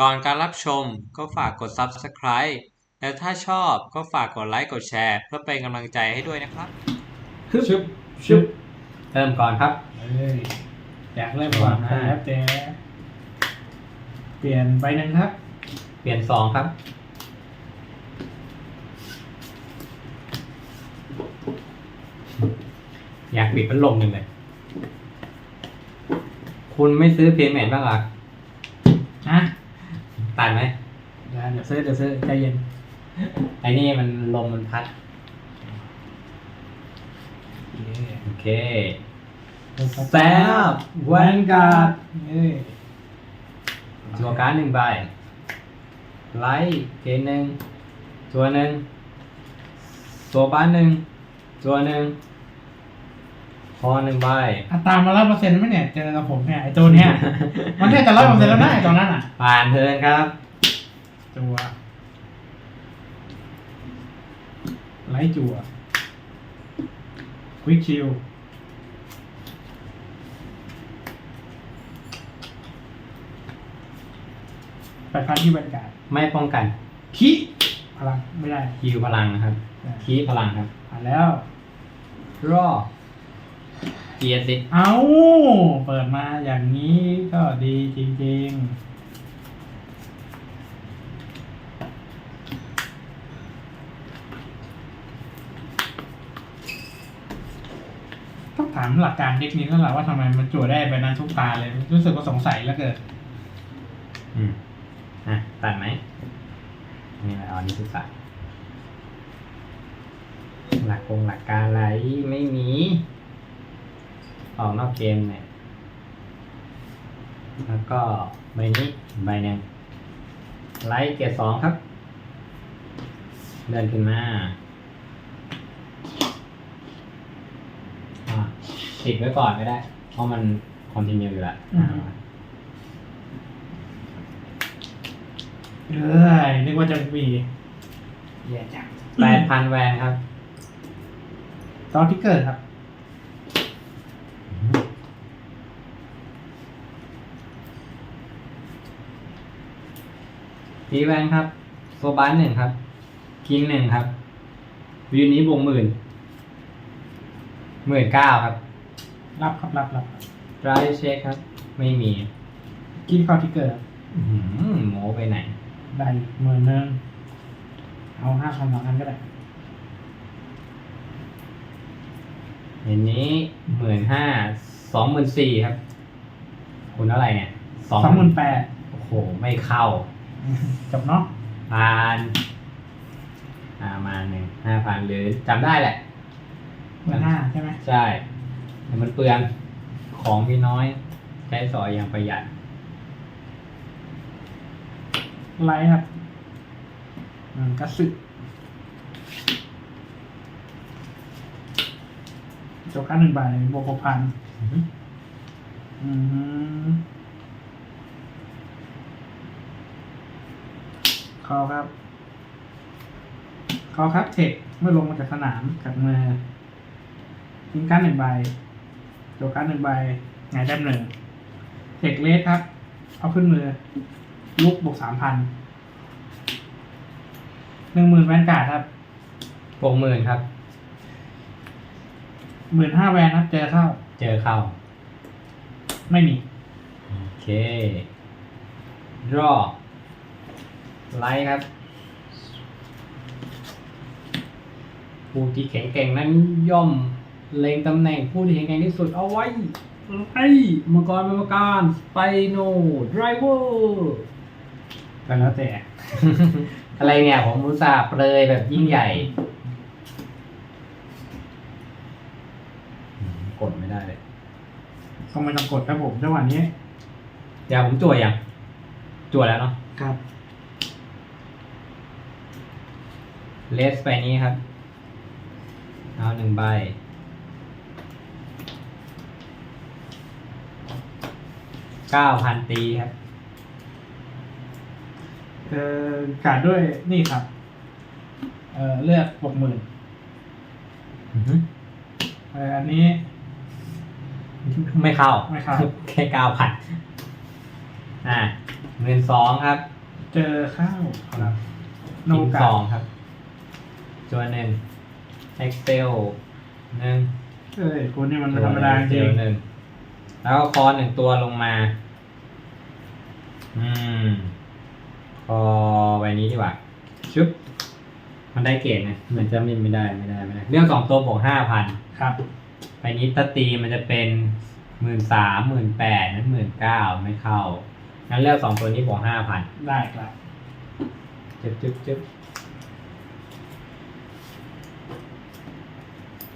ก่อนการรับชมก็ฝากกด Subscribe และถ้าชอบก็ฝากกดไลค์กดแชร์ เพื่อเป็นกำลังใจให้ด้วยนะครับฮึบชึบชึบเริ่มก่อนครับ เอ้ยอยากเริ่มก่อนนะครับแต่เปลี่ยนไปหนึ่งครับ เปลี่ยนสองครับ อยากปิดพัดลมหนึ่งเลย คุณไม่ซื้อเพย์แมนบ้างเหรอนะ ตัดไหมเดี๋ยวเดี๋ยวซื้อเดี๋ยวซื้อใจเย็นไอ้นี่มันลมมันพัด โอเคแซบแวนการ์ดเอ้ยจัวการ์ดหนึ่งใบ ไลท์เกนหนึ่งจัวหนึ่งโซบ้านหนึ่งจัวหนึ่ง คอหนึ่งใบอัตรามาร้อยเปอร์เซ็นต์ไหมเนี่ยเจอกับผมเนี่ยไอตัวเนี้ยมันแค่จะร้อยเปอร์เซ็นต์แล้วนะไอตัวนั้นอะผ่านเทิร์นครับจัวไลท์จัวควิกชิลไปพันที่แวนการ์ดไม่ป้องกันคิพลังไม่ได้คิวพลังนะครับคีพลังครับผ่านแล้วรอเกียร์สิเอาเปิดมาอย่างนี้ก็ดีจริงๆ ต้องถามหลักการเทคนิคแล้วแหละว่าทำไมมันจั่วได้ไปนั้นทุกตาเลย รู้สึกว่าสงสัยแล้วเกิด อืมอะตัดไหมนี่แหละเอาอันนี้ศึกษาหลักคงหลักการอะไรไม่มี ออกนอกเกมเนี่ยแล้วก็ใบนี้ใบหนึ่งไลท์เกียร์สองครับ เดินขึ้นมาอะติดไว้ก่อนก็ได้ เพราะมันคอนติเนียอยู่แล้วอืมเอ้ยนึกว่าจะมีแย่จังแปดพันแวนครับ ตอนที่เกิดครับ ทีแวนครับ โซบานหนึ่งครับ คิงหนึ่งครับ วิวนี้บวกหมื่นหมื่นเก้าครับ รับครับรับรับไรเช็คครับ ไม่มีกินข้าวที่เกิดครับอื้อหือโมไปไหน ได้หมื่นหนึ่งเอาห้าพันสองพันก็ได้เห็นนี้หมื่นห้าสองหมื่นสี่ครับ คุณเท่าไหร่เนี่ยสองหมื่นแปดโอ้โห ไม่เข้า จบเนาะพานอ่ามาหนึ่งห้าพันหรือจำได้แหละ หมื่นห้าใช่ไหมใช่แต่มันเปลืองของพี่น้อย ใช้สอยอย่างประหยัดไลท์ครับอืมกระสึกจบการหนึ่งใบบวกหกพันอืมคอ ครับคอครับเทคเมื่อลงมาจากสนามกับมือทิ้งการดหนึ่งใบจบการดหนึ่งใบหงายแต้มหนึ่งเทคเลสครับ เอาขึ้นมือ ลุกบวกสามพันหนึ่งหมื่นแวนการ์ดครับปกหมื่นครับ หมื่นห้าแวนครับ เจอเข้า เจอเข้า ไม่มี โอเค รอ ไลท์ครับผู้ที่แข็งแกร่งนั้นย่อมเล็งตำแหน่งผู้ที่แข็งแกร่งที่สุดเอาไว้ไอ้มังกรเป็นประการสไปโนไดรเวอร์ก็แล้วแต่ อะไรเนี่ยผมมุตส่าห์เปรยแบบยิ่งใหญ่อืมกดไม่ได้เลยก็ไม่ต้องกดครับผมจังหวะนี้ เดี๋ยวผมจั่วยังจั่วแล้วเนาะครับ เลสไปนี้ครับ เอาหนึ่งใบ เก้าพันตีครับ เออการดด้วยนี่ครับ เออเลือกบวกหมื่นเอออันนี้ไม่เข้าไม่เข้าแค่เก้าพันอ่าหมื่นสองครับ เจอข้าวครับโนทิ้งกาสองครับ จวนหนึ่ง Excel หนึ่งเอ้ยคุณนี่มันไม่ธรรมดาจริงหนึ่งแล้วก็คอหนึ่งตัวลงมา อืม คอใบนี้ดีกว่าชุบมันได้เกรดนะมันจะไม่ไม่ได้ไม่ได้ไม่ได้ เรื่องสองตัวบวกห้าพันครับใบนี้ถ้าตีมันจะเป็นหมื่นสามหมื่นแปดนั้นหมื่นเก้าไม่เข้างั้นเลือกสองตัวนี้บวกห้าพันได้ครับจึ๊บจึ๊บจึ๊บ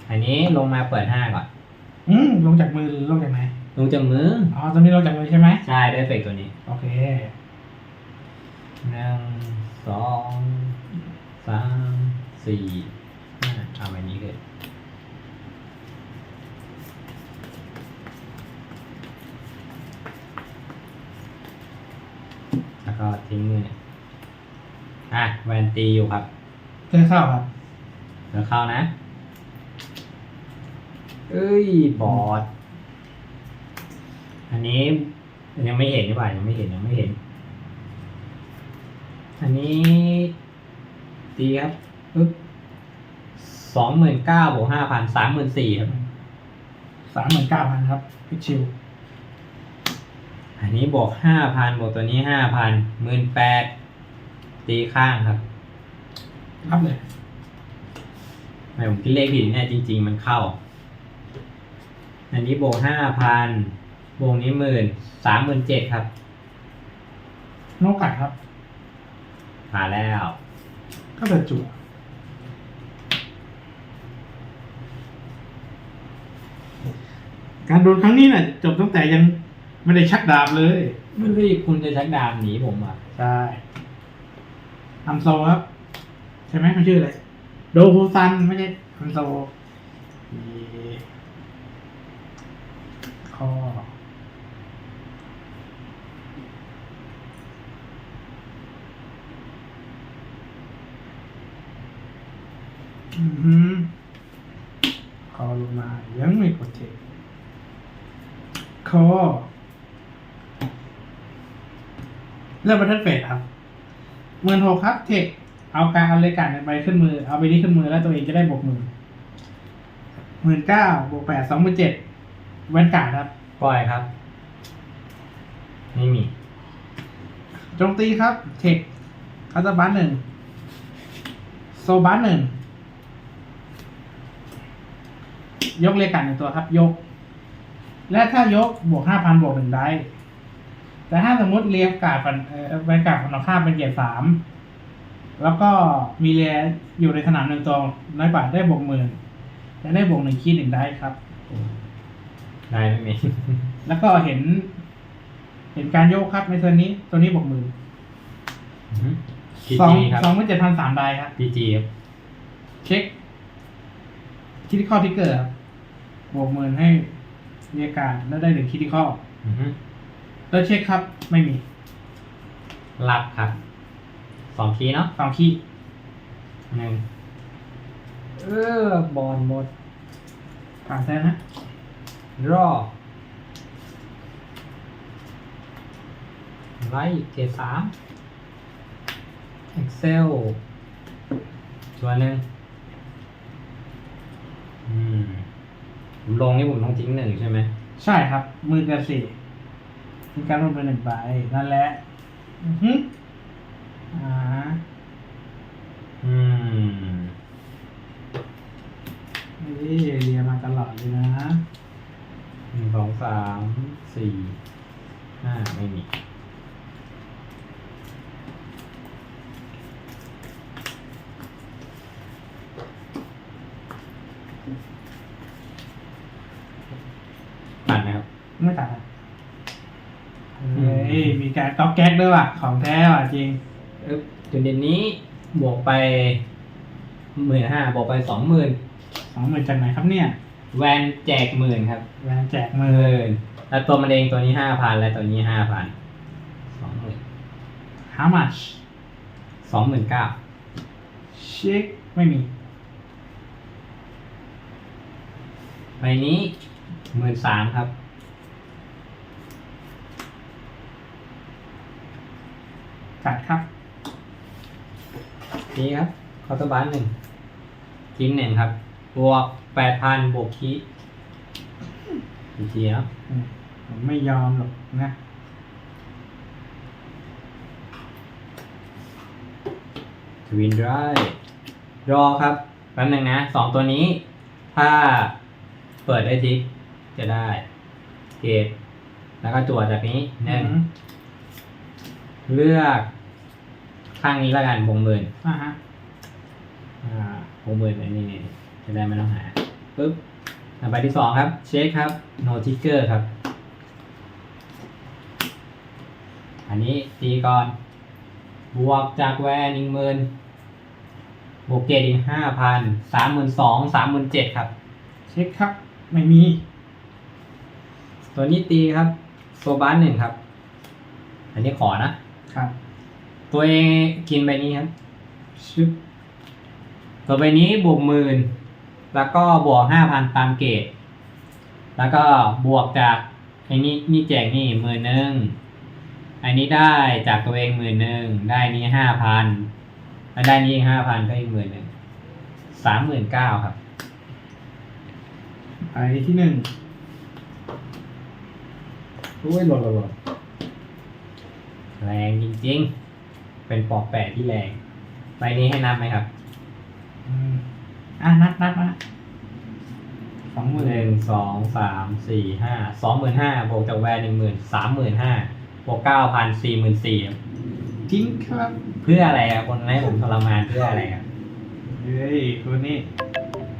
อันนี้ลงมาเปิดห้าก่อน อืมลงจากมือหรือลงจากไหน ลงจากมือ อ๋อตอนนี้ลงจากมือใช่ไหม ใช่ได้เฟกตัวนี้โอเคหนึ่งสองสามสี่ห้าเอาแบบนี้เลยแล้วก็ทิ้งมืออะแวนตีอยู่ครับเจอข้าวครับ เดี๋ยวเข้านะ เอ้ย บอด อันนี้ยังไม่เห็นดีกว่ายังไม่เห็นยังไม่เห็น อันนี้ตีครับปึ๊บสองหมื่นเก้าบวกห้าพันสามหมื่นสี่ครับ สามหมื่นเก้าพันครับพิกชิวอันนี้บวกห้าพันบวกตัวนี้ห้าพันหมื่นแปดตีข้างครับ รับเลยไม่ผมคิดเลขผิดเนี่ยจริง ๆ มันเข้า อันนี้บวกห้าพันบวกนี้หมื่นสามหมื่นเจ็ดครับ โนกัดครับ ผ่านแล้ว ก็เดินจั่วการโดนครั้งนี้น่ะ จบตั้งแต่ยังไม่ได้ชักดาบเลย ไม่รีบคุณจะชักดาบหนีผมอะ ใช่อัมโซครับ ใช่ไหมมันชื่ออะไร โดฮูซันไม่ใช่อัมโซ อีคออือหือคอลงมายังไม่กดเทคคอเริ่มบัตเทิลเฟสครับหมื่นหกครับเทคเอาการเอาเลกาดไปขึ้นมือ เอาไปนี้ขึ้นมือแล้วตัวเองจะได้บวกหมื่นหมื่นเก้าบวกแปดสองหมื่นเจ็ด แวนการ์ดครับปล่อยครับ ไม่มี โจมตีครับ เทคคาสบัสหนึ่งโซบัสหนึ่งยกเลกาดหนึ่งตัวครับ ยก และถ้ายกบวกห้าพันบวกหนึ่งได้ แต่ถ้าสมมติเรียกการ์ดฝันเอ่อแวนการ์ดฝันข้ามเป็นเกียร์สามแล้วก็มีเรียอยู่ในสนามหนึ่งตัวน้อยกว่าได้บวกหมื่นจะได้บวกหนึ่งคีดหนึ่งได้ครับ ได้ไม่มีแล้วก็เห็น เห็นการโยกครับในตัวนี้ ตัวนี้บวกหมื่นพีสองจีครับสองหมื่นเจ็ดพันสามได้ครับพีจีครับเช็คคิดข้อทิกเกอร์ครับบวกหมื่นให้เรียกการดแล้วได้หนึ่งคิดข้ออือฮึแล้วเช็คครับ ไม่มีรับครับสองคีย์เนาะสองคีดหนึ่งเออบอลหมดผ่านแท้นะ รอไลท์เกรดสาม Excel ตัวหนึ่งอืมผมลงนี่ผมต้องทิ้งหนึ่งใช่ไหม ใช่ครับ มือเกินสี่มีการลงไปหนึ่งใบนั่นแหละอือฮึอ่าอืมนี่เรียนมาตลอดเลยนะห นึ่งสองสามสี่ห้าไม่มีผ่านไหมครับ ไม่ต่างกันเฮ้ยมีการก๊อกแก๊กด้วยว่ะ ของแท้ว่ะจริงเอ๊บจุดเด่นนี้บวกไปหมื่นห้าบวกไปสองหมื่น สองหมื่นจากไหนครับเนี่ย แวนแจกหมื่นครับแวนแจกหมือมื่นแล้วตัวมันเองตัวนี้ห้าพันและตัวนี้ห้าพันสองหมื่น how much สองหมื่นเก้าเช็คไม่มีใบนี้หมื่นสามครับ กัดครับดีครับคอร์ตบาร์หนึ่งทิ้งหนึ่งครับ บวกแปดพันบวกคีอีกทีเนาะอืมผมไม่ยอมหรอกนะทวินไรรอครับแป๊บนึงนะสองตัวนี้ ถ้าเปิดได้ทิกจะได้เกตแล้วก็จั่วจากนี้หนึ่งอืมเลือกข้างนี้แล้วกันวงหมื่นอ่าฮะอ่าวงหมื่นอันนี้นี่ จะได้ไม่ต้องหาปึ๊บต่อไปที่สองครับ เช็คครับ no trigger ครับ อันนี้ตีก่อน บวกจากแวนอีกหมื่นบวกเกตอีกห้าพันสามหมื่นสองสามหมื่นเจ็ดครับ เช็คครับ ไม่มี ตัวนี้ตีครับโซบานหนึ่งครับ อันนี้ขอนะครับ ตัวเองกินใบนี้ครับ ชึบตัวใบนี้บวกหมื่น แล้วก็บวกห้าพันตามเกรดแล้วก็บวกจากไอ้นี่นี่แจกนี่หมื่นหนึ่งอันนี้ได้จากตัวเองหมื่นหนึ่งได้นี้ห้าพันแล้วได้นี้อีกห้าพันก็อีกหมื่นหนึ่งสามหมื่นเก้าครับไปที่หนึ่งอุ้ยหลดหลดหลดแรงจริงๆ เป็นปอกแปะที่แรงใบนี้ให้นับไหมครับ อืม อะนับนับนะสองหมื่หนึ่นงสองสามสี่ห้าสองหมื่นห้าบวกจากแวนหนึ่งหมื่นสามหมื่นห้าบวกเก้าพันสี่หมื่นสี่ทิ้งครับเพื่ออะไรครับคนให้ผมทรมานเพื่ออะไรครับเฮ้ยคนนี้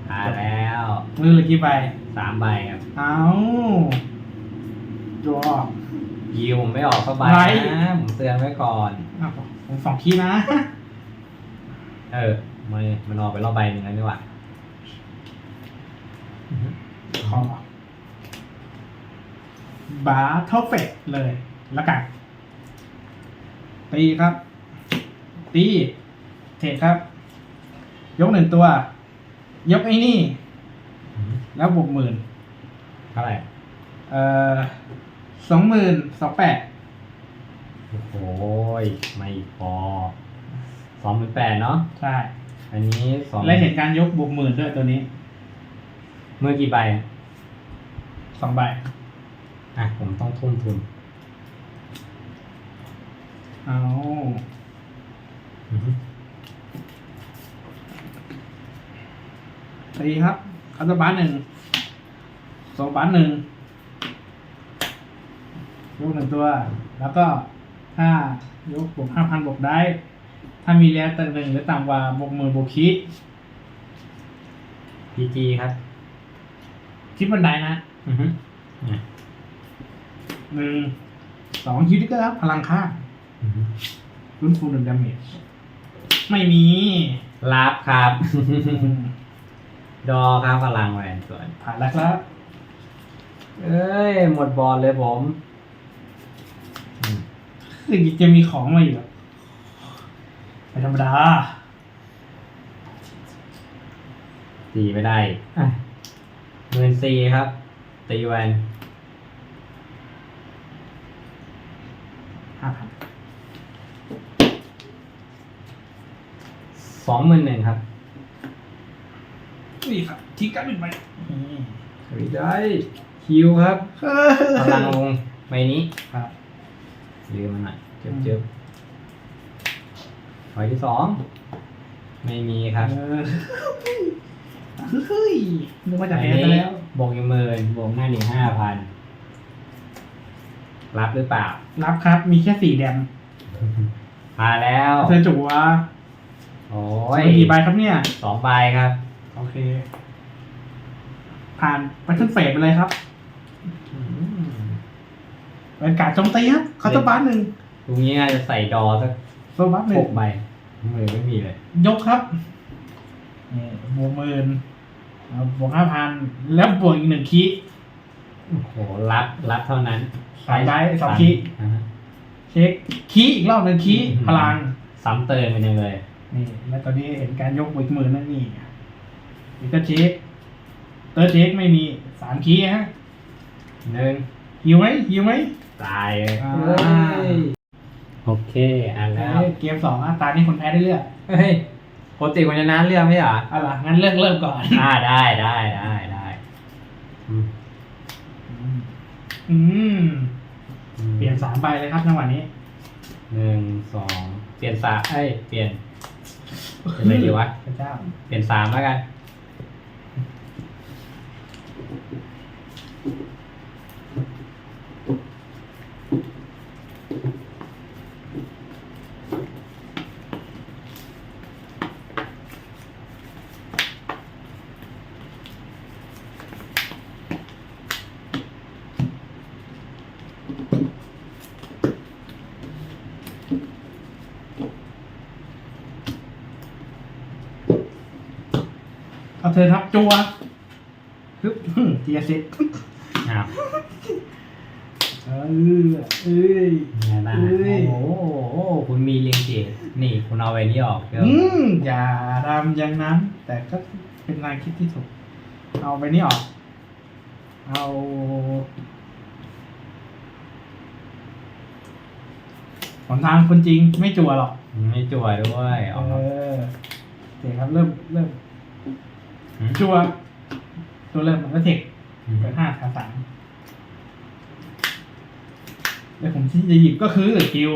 หาแล้วมือเหลือกี่ใบสามใบครับเอาดรอยิวผมไม่ออกก็ใบไรนะผมเตือนไว้ก่อนอ้าวผมสองคีย์นะ เออ มันมันออกไปรอบใบหนึ่งแล้วนี่หว่าขอบาร์เท่าเฟสเลยแล้วกันตีครับ ตีเทรดครับ ยกหนึ่งตัว ยกไอ้นี่ แล้วบวกหมื่นเท่าไหร่เอ่อสองหมื่นสองแปดโอ้โหยไม่พอสองหมื่นแปดเนาะใช่ อันนี้สองและเห็นการยกบวกหมื่นด้วยตัวนี้เมื่อกี่ใบอะสองใบอะผมต้องทุ่มทุนเอาอือฮึตีครับคาร์บานหนึ่งสองบานหนึ่งยกหนึ่งตัว แล้วก็ถ้ายกบวกห้าพันบวกได้ ถ้ามีแล้วตั้งหนึ่งหรือต่ำกว่าบวกหมื่นบวกคิพีจีครับ คิดบันไดนะอือฮึอะหนึ่งสองคิดก็ครับพลังค่าอือฮึฟื้นฟูหนึ่งดาเมจไม่มีรับครับอืมดอครับพลังแหวนส่วน ผ่านแล้วครับ เอ้ย หมดบอลเลยผมอืมคือจะมีของมาอยู่หรอ ไม่ธรรมดาตีไม่ได้อะหมื่นสี่ครับ ตีแวนห้าพันสองหมื่นหนึ่งครับนี่ครับทิ้งกันหนึ่งใบนี่ไม่ได้คิวครับพลังลงใบนี้ครับยืมมันหน่อยเจ็บ เจ็บใบที่สอง ไม่มีครับเออเฮ้ยนึกว่าจะใบแพ้นี้ไปแล้ว บวกอีกหมื่นบวกหน้าหนึ่งห้าพัน รับหรือเปล่า รับครับ มีแค่สี่แดมมาแล้วเธอจุ๋วโอ้โอ้ยยกี่ใบครับเนี่ย สองใบครับ โอเค ผ่านไปขึ้นเฟสไปเลยครับอืมเป็นการโจมตีครับคาร์ตบาร์หนึ่งตรงนี้น่าจะใส่ดอสักโซบัสหนึ่หงกใบ มือไม่มีเลย ยกครับนี่บวกหมื่นเอาบวกห้าพันแล้วบวกอีกหนึ่งคีโอ้โหรับรับเท่านั้นสามใบสองคีอ่าฮะเช็คคีอีกรอบหนึ่งคีอืมพลังซ้ำเติมกันยังเลย นี่แล้วตอนนี้เห็นการยกอีกหมื่นนั่นนี่อีกก็เช็คเตอร์เช็คไม่มีสามคีฮะหนึ่งหิวไหมหิวไหมตายเลย อ่า เฮ้ย โอเคอ่านแล้วเอ้ยเกมสองอะตานี่คนแพ้ได้เลือกเฮ้ยปกติคนชนะเรื่องไม่ใช่เหรอเอาล่ะงั้นเลือกเริ่มก่อนอ่าได้ได้ได้ได้อืมอืมอืมเปลี่ยนสามใบเลยครับจังหวะนี้หนึ่งสองเปลี่ยนสามเอ้ยเปลี่ยนเป็นไงดีวะพระเจ้าเปลี่ยนสามแล้วกัน เอาเธอครับจัวฮึบเทียเซ็ตอ้าวเออเอ้ย ไงบ้างเอ้ยโอ้โหคุณมีลิงเกตนี่คุณเอาไว้นี่ออกเดี๋ยวอืมอย่าทำอย่างนั้น แต่ก็เป็นนายคิดที่ถูก เอาไปนี่ออก เอาหนทางคนจริงไม่จัวหรอก ไม่จั่วด้วยเอเอามาอโอเคครับเริ่มเริ่ม หืมจัวตัวเริ่มมันก็เทคอืมเปิดห้าขาสามแล้วผมที่จะหยิบก็คือคิว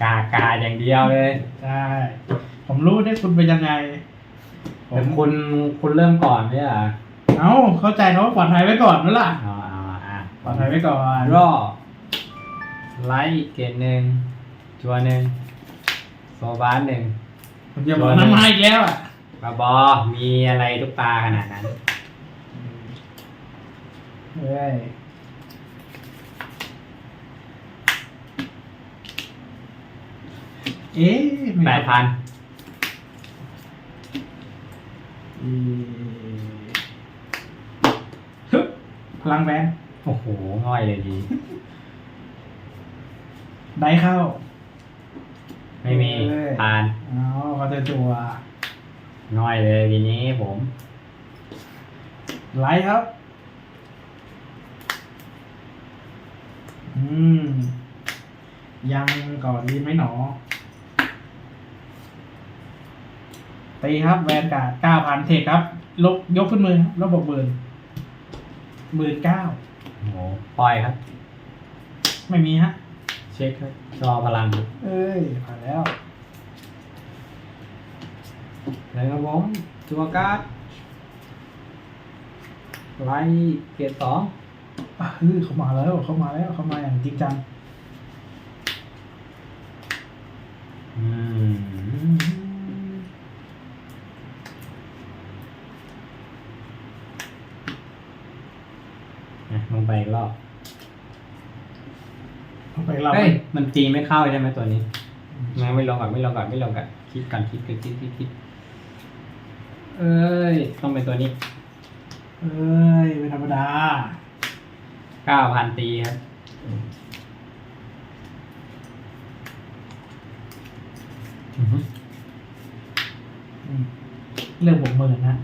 กากาอย่างเดียวเลยใช่ ผมรู้ได้คุณเป็นยังไง ผแต่มคุณคุณเริ่มก่อนไม่ใช่เหรอเอ้าเข้าใจนะว่าปลอดภัยไว้ก่อนนั่นล่ะเอาเอาอะปลอดภัยไว้ก่อนรอไลท์เกตหนึ่งจัวหนึ่งโซบาสหนึ่ง ผมจะบอกน้ำมาอีกแล้วอะบาบอ มีอะไรทุกตาขนาดนั้น เฮ้ยเอ๊ะไม่แปดพันเอ๊ะฮึบพลังแบนโอ้โห ง่อยเลยดี ได้เข้า ไม่มีเอ้ยผ่านเอาเขาจะจัวง่อยเลยทีนี้ผมไลท์ครับ อืม ยังก่อนดีไหมหนอ ตีครับแวนการ์ดเก้าพันเทคครับ ลบยกขึ้นมือครับแล้วบอกหมื่นหมื่นเก้าโอ้โหปล่อยครับ ไม่มีฮะ เช็คครับ จอพลัง เอ้ยผ่านแล้วแล้วครับผมจัวการ์ดไลท์เกตสองอะเฮ้ยเขามาแล้วเขามาแล้วเขามาอย่างจริงจังอืมอะลงไปอีกรอบ เอาไปเราเฮ้ย มันตีไม่เข้าใช่ไหมตัวนี้งั้นไม่ลงก่อนไม่ลงก่อนไม่ลงก่อนคิดก่อนคิดคิดคิดคิดคิดเอ้ย ต้องเป็นตัวนี้เอ้ยไม่ธรรมดาเก้าพันตีครับอือฮึอืมเรื่องผมหมื่นนะ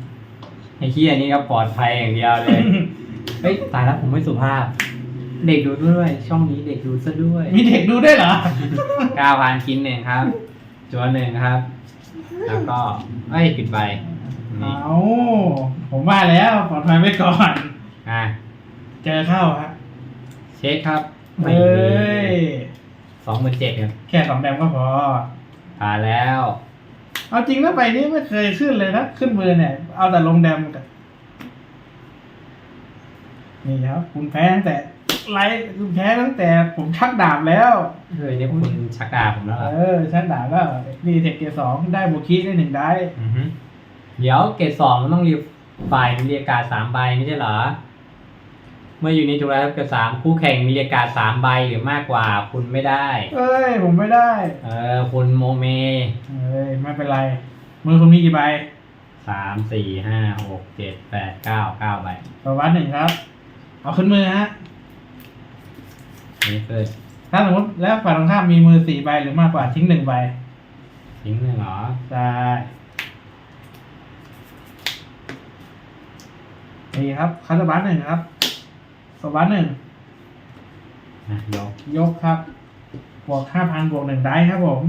ไอ้ขี้ยนี่ก็ปลอดภัยอย่างเดียวเลย เฮ้ยตายแล้วผมไม่สุภาพ เด็กดูด้วย ช่องนี้เด็กดูซะด้วยมีเด็กดูด้วยเหรอ เก้าพันกินหนึ่งครับจวนหนึ่งครับ แล้วก็เอ้ยปิดใบนี่เอาผมว่าแล้วปลอดภัยไว้ก่อน อะเจอเข้าฮะเช็คครับเอ้ยสองหมื่นเจ็ดครับแค่สองแดมก็พอ ผ่านแล้วเอาจริงนะใบนี้ไม่เคยขึ้นเลยนะ ขึ้นมือเนี่ย เอาแต่ลงแดมกับนี่ครับ คุณแพ้ตั้งแต่ ไลฟ์คุณแพ้ตั้งแต่ผมชักดาบแล้ว เฮ้ยนี่คุณชักดาบผมแล้วเหรอเออ ชักดาบแล้วนี่เทคเกียร์สองได้บุคีได้หนึ่งได้อือฮึเดี๋ยวเกรดสองมันต้องรีฝ่ายมีเรียกการดสามใบไม่ใช่เหรอ เมื่ออยู่ในจุฬาเกรดสามคู่แข่งมีเรียกการดสามใบหรือมากกว่า คุณไม่ได้ เอ้ย ผมไม่ได้เออคุณโมเมเอ้ยไม่เป็นไรมือคุณมีกี่ใบสามสี่ห้าหกเจ็ดแปดเก้าเก้าใบประวัติหนึ่งครับ เอาขึ้นมือฮะ นี่คือถ้าสมมติแล้วฝ่ายตรงข้ามมีมือสี่ใบหรือมากกว่าทิ้งหนึ่งใบทิ้งหนึ่งเหรอได้นี่ครับคาร์บัสหนึ่งครับสวัสดหนึ่งอะยกยกครับ บวกห้าพันบวกหนึ่งได้ครับผม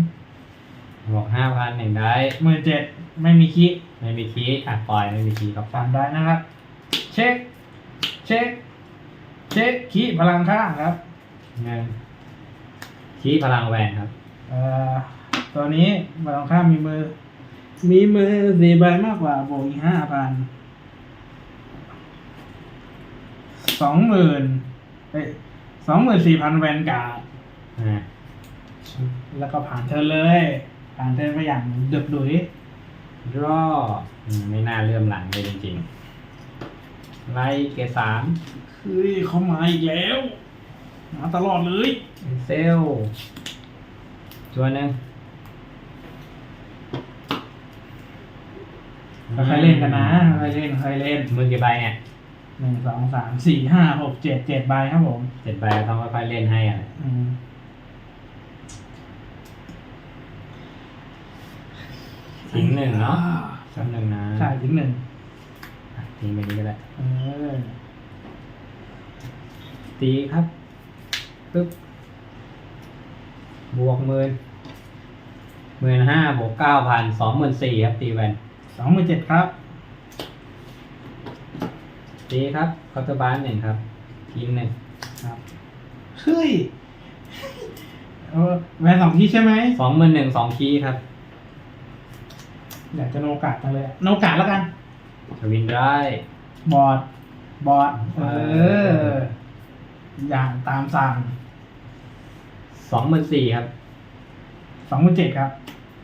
บวกห้าพันหนึ่งได้หมื่นเจ็ดไม่มีคิไม่มีคีย์อะปล่อยไม่มีคีย์ครับสามได้นะครับ เช็ค เช็ค เช็คคีพลังข้างครับ หนึ่งคีย์พลังแหวนครับ เอ่อตัวนี้พลังข้างมีมือ มีมือสี่ใบมากกว่าบวกอีกห้าพันสองหมื่นเอ้ยสองหมื่นสี่พันแวนการ์ดอ่าแล้วก็ผ่านเธอเลย ผ่านเธอไปอย่างเดือบดุยรออืมไม่น่าเลื่อมหลังเลยจริงๆไล่เกรดสามเฮ้ยเขามาอีกแล้ว มาตลอดเลยเซลตัวหนึ่งค่อยๆเล่นกันนะค่อยๆเล่นค่อยๆเล่นมือกี่ใบเนี่ยหนึ่งสองสามสี่ห้าหกเจ็ดเจ็ดใบครับผม เจ็ดใบต้องค่อยๆเล่นให้อะอืมทิ้งหนึ่งเนาะทิ้งหนึ่งนะใช่ถึงหนึ่งอะทิ้งไปนี้ก็ได้เออตีครับ ปึ๊บบวกหมื่นหมื่นห้าบวกเก้าพันสองหมื่นสี่ครับตีแวนสองหมื่นเจ็ดครับตีครับคอร์ตบานหนึ่งครับทิ้งหนึ่งครับเฮ้ยเออแวนสองที่ใช่ไหมสองหมื่นหนึ่งสองคีย์ครับอยากจะโนกาดจังเลยอะโนกาดแล้วกัน ทวินได้ บอร์ดบอร์ดเอเอออ อย่างตามสั่ง สองหมื่นสี่ครับสองหมื่นเจ็ดครับ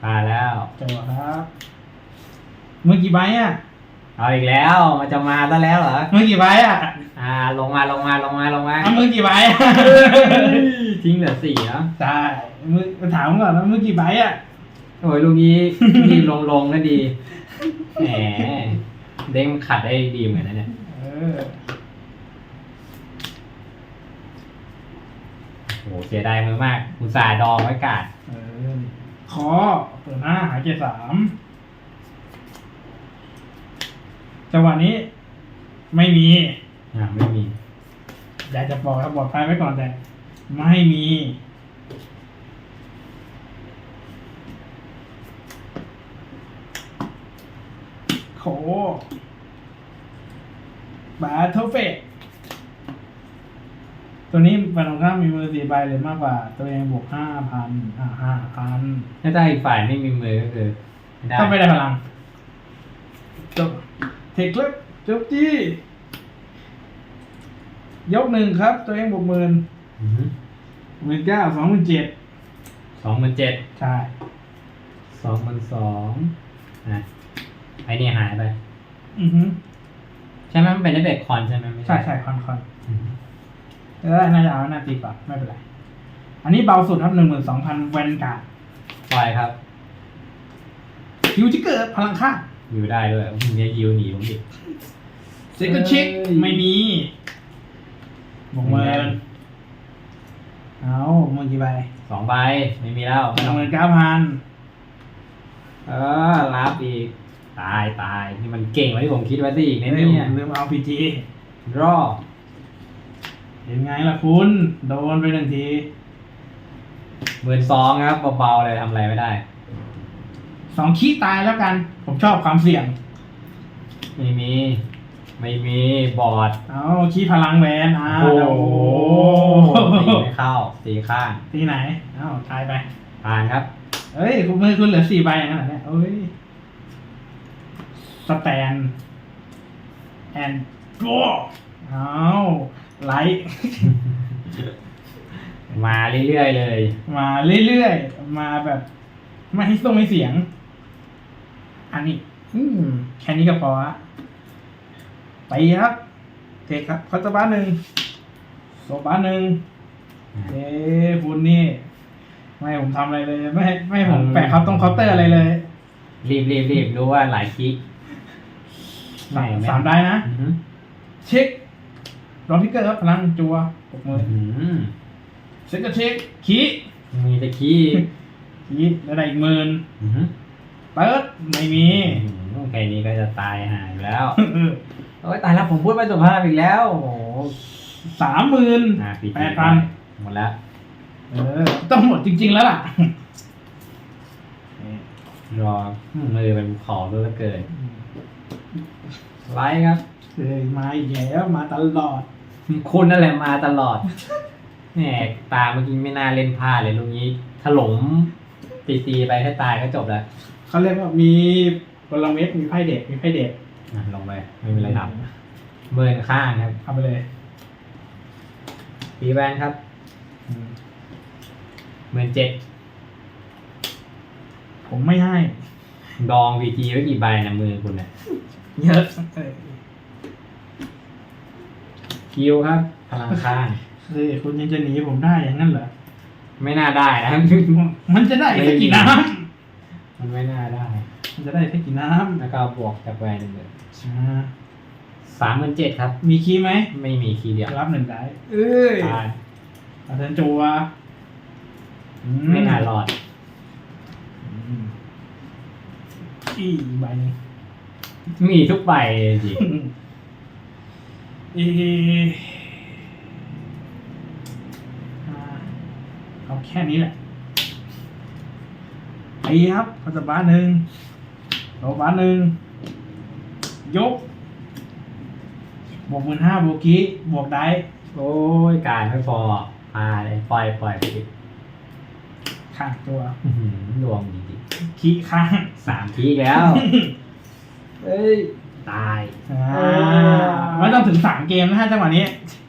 มาแล้วจังหวะครับเมื่อกี่ใบอะเอาอีกแล้วมันจะมาซะแล้วเหรอเมื่อกี่ใบอะอ่าลงมาลงมาลงมาลงมาเอาเมื่อกี่ใบอะทิ้งเหลือสี่เนาะใช่มือถามก่อนว่าเมื่อกี่ใบอะโอ้ยลูกนี้รีบลงลงก็ดีแหมเด้งขัดได้ดีเหมือนกันนะเนี่ยเออ โหเสียดายมือมากอุตส่าห์ดองไว้กาดเออคอเปิดหน้าหายเจสามจังหวะนี้ ไม่มี อ่าไม่มี อยากจะบอกแล้วบอกท้ายไว้ก่อนแต่ ไม่มี โขบาทเฟก ตัวนี้ฝั่งตรงข้ามมีมือสี่ใบเลยมากกว่า ตัวเองบวกห้าพันอ่าห้าพันถ้าได้อีกฝ่ายไม่มีมือก็คือไม่ได้ต้องไม่ได้พลังจบเทคลิปจบจี้ยกหนึ่งครับ ตัวเองบวกหมื่นหมื่นเก้าสองหมื่นเจ็ดสองหมื่นเจ็ดใช่สองหมื่นสองอะไอ้นี่หายไป อือฮึใช่ไหมมันเป็นเอฟเฟกต์คอนใช่ไหมไม่ใช่ใช่คอนคอน อืม เออน่าจะเอาหน้าตีก่อนไม่เป็นไร อันนี้เบาสุดครับหนึ่งหมื่นสองพันแวนการ์ดปล่อยครับคิวที่เกิดพลังค่าอยู่ได้ด้วยผมจะยิวหนีผมอีกเซคันด์เช็คเอ้ยไม่มีบวกหมื่นเอาหมื่นกี่ใบสองใบไม่มีแล้วหไม่นึ่ต้องงหมื่นเก้าพันเออรับอีก ตายตายนี่มันเก่งกว่าที่ผมคิดไว้ซะอีกนะเนี่ยลืมเอาพีจีรอ เห็นไงล่ะคุณ โดนไปหนึ่งทีหมื่นสองครับเบาๆเลยทำอะไรไม่ได้ สองขี้ตายแล้วกัน ผมชอบความเสี่ยง ไม่มี ไม่มีบอร์ดเอาขี้พลังแวนอ่าโอ้โอ้โหโหตีไม่เข้าตีข้างที่ไหน เอ้าตายไป ผ่านครับ เอ้ยคุณมือคุณเหลือสี่ใบอย่างนั้นเหรอเนี่ยเอ้ย สแตน แอนโกเอา ไลท์มาเรื่อยๆเลย มาเรื่อยๆ มาแบบ ไม่ให้ส่งไม่เสียง อันนี้ อืมแค่นี้ก็พอฮะไปครับเทคครับคอตบ้านหนึ่งโซบ้านหนึ่งเอ้คุณนี่ ไม่ให้ผมทำอะไรเลย ไม่ให้ไม่ให้ผมแปะเขาตรงเคาน์เตอร์อะไรเลยรีบรีบรีบรู้ว่าหลายคลิกสามไม่สามได้นะ อื้อหือเช็ค รอทิกเกอร์ครับพลังจัวปกมืออื้อหือเซ็ตก็เช็คขี้มีแต่ขี้ขี้แล้วได้อีกหมื่นอื้อหือเปิดไม่มีอื้อหือแค่นี้ก็จะตายหายอยู่แล้วเออโอ้ยตายแล้วผมพูดไปสุภาพอีกแล้ว โอ้โหสามหมื่นอะปิดแปดพันหมดแล้วเออ ต้องหมดจริง ๆ แล้วล่ะรอมือเป็นภูเขาเหลือเกินไลค์ครับ เอ้ยมาอีกแล้วมาตลอด คุณนั่นแหละมาตลอดแหมตาเมื่อกี้ไม่น่าเล่นผ้าเลยลุงนี้ถลมตีตีๆไปให้ตายก็จบแล้วเขาเรียกว่ามีกลเม็ดมีไพ่เด็กมีไพ่เด็กอะลงไปไม่มีอะไรทำเมินข้างครับเอาไปเลยตีแวนครับอืมเมินเจ็ดผมไม่ให้ ดองวีจีไว้กี่ใบนะมือคุณเนี่ยเยอะ เออคิวครับ พลังข้างเฮ้ยคุณยังจะหนีผมได้อย่างนั้นเหรอ ไม่น่าได้นะ มันจะได้แค่กี่น้มันไม่น่าได้ำมันจะได้แค่กี่น้แล้วก็บวกจากแวนหนึ่งเลยำอ่าสามหมื่นเจ็ดครับ มีคีย์ไหมไม่มีคีย์เดียวรับหนึ่งได้เอ้ยตายอาเซนจัวอืไม่น่ารอด อืมอีกใบหนึงมีทุกใบจริง อีอ่าเอาแค่นี้แหละไปครับพัสบาหนึ่งโลบาหนึ่งยก บวกหมื่นห้าบวกกี้บวกได้ โอ้ยการไม่พอพาเลยปล่อยปล่อยไปดิข้างตัวอื้อหือดวงจริงขี้ข้าง ๆสามทีแล้ว เอ้ย ตาย อ่าไม่ต้องถึงสามเกมนะฮะจังหวะนี้อ